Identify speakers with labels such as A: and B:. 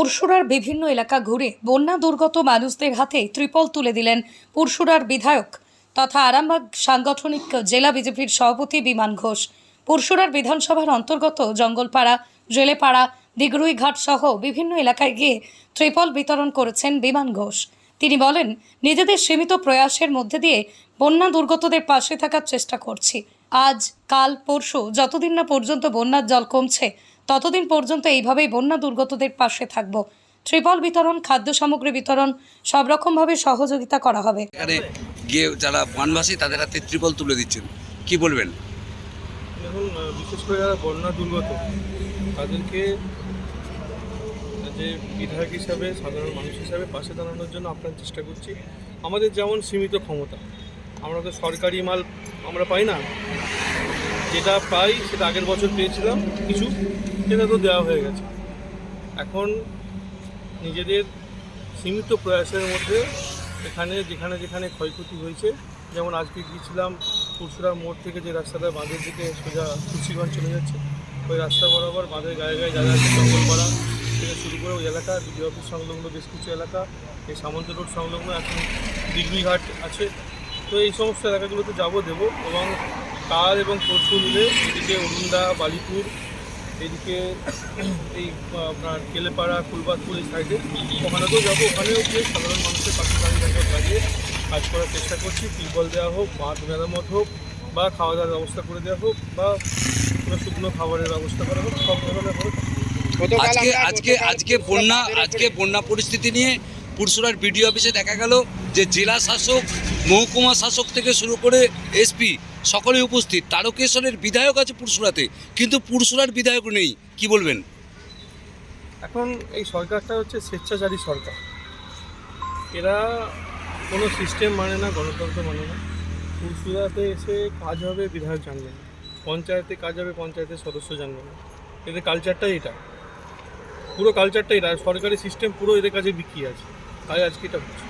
A: পুরসুরার বিভিন্ন এলাকা ঘুরে বন্যা দুর্গত মানুষদের হাতে ত্রিপল তুলে দিলেন পুরসুরার বিধায়ক তথা আরামবাগ সাংগঠনিক জেলা বিজেপির সভাপতি বিমান ঘোষ। পুরসুরার বিধানসভার অন্তর্গত জঙ্গলপাড়া, জেলেপাড়া, দিগরুইঘাট সহ বিভিন্ন এলাকায় গিয়ে ত্রিপল বিতরণ করেছেন বিমান ঘোষ। তিনি বলেন, নিজেদের সীমিত প্রয়াসের মধ্যে দিয়ে বন্যা দুর্গতদের পাশে থাকার চেষ্টা করছি। আজ, কাল, পরশু, যতদিন না পর্যন্ত বন্যার জল কমছে ততদিন পর্যন্ত এইভাবেই বন্যা দুর্গতদের পাশে থাকব। ত্রিপল বিতরণ খাদ্য সামগ্রী বিতরণ সব রকমভাবে সহযোগিতা করা হবে।
B: এখানে গিয়ে যারা বনবাসী তাদের হাতে ত্রিপল তুলে দিচ্ছেন। কি বলবেন?
C: দেখুন বিশেষ করে যারা বন্যা দুর্গত তাদেরকে যে বিধায়ক হিসাবে সাধারণ মানুষ হিসাবে পাশে দাঁড়ানোর জন্য আপনার চেষ্টা করছি। আমাদের যেমন সীমিত ক্ষমতা আমরা তো সরকারি মাল আমরা পাই না। যেটা পাই সেটা আগের বছর পেয়েছিলাম, কিছু, সেটা তো দেওয়া হয়ে গেছে। এখন নিজেদের সীমিত প্রয়াসের মধ্যে এখানে, যেখানে যেখানে ক্ষয়ক্ষতি হয়েছে, যেমন আজকে গিয়েছিলাম পুরসুরা মোড় থেকে যে রাস্তাটা বাঁধের দিকে সোজা তুলসীগঞ্জ চলে যাচ্ছে, ওই রাস্তা বরাবর বাঁধের গায়ে গায়ে জায়গা আছে জঙ্গলপাড়া থেকে শুরু করে ওই এলাকা, বিডিও অফিস সংলগ্ন বেশ কিছু এলাকা, এই সামন্ত রোড সংলগ্ন, এখন দিগ্বিঘাট আছে। তো এই সমস্ত এলাকাগুলোতে যাব দেবো এবং কাল এবং পরশু মিলে এদিকে অরুণদা বালিপুর এদিকে এই আপনার কেলেপাড়া ফুলবাদপুর এই সাইডে ওখানেতেও যাব। ওখানেও গিয়ে সাধারণ মানুষের পাশে দাঁড়িয়ে দাঁড়িয়ে দাঁড়িয়ে কাজ করার চেষ্টা করছি। টিউবওয়েল দেওয়া হোক বাঁধ মেরামত হোক বা খাওয়া দাওয়ার ব্যবস্থা করে দেওয়া হোক বা কোনো শুকনো খাবারের ব্যবস্থা করা হোক সব ধরনের হোক।
B: আজকে আজকে আজকে বন্যা আজকে বন্যা পরিস্থিতি নিয়ে পুরসুরার বিডিও অফিসে দেখা গেল যে জেলা শাসক মহকুমা শাসক থেকে শুরু করে এসপি সকলে উপস্থিত। তারকেশ্বরের বিধায়ক আছে পুরসুরাতে, কিন্তু পুরসুরার বিধায়ক নেই। কি বলবেন?
C: এখন এই সরকারটা হচ্ছে স্বেচ্ছাচারী সরকার। এরা কোনো সিস্টেম মানে না, গণতন্ত্র মানে না। পুরসুরাতে এসে কাজ হবে, বিধায়ক জানবে না। পঞ্চায়েতে কাজ হবে, পঞ্চায়েতের সদস্য জানবে না। এদের কালচারটাই এটা। পুরো কালচারটাই এটা। সরকারি সিস্টেম পুরো এদের কাছে বিক্রি আছে। তাই আজকে এটা হচ্ছে।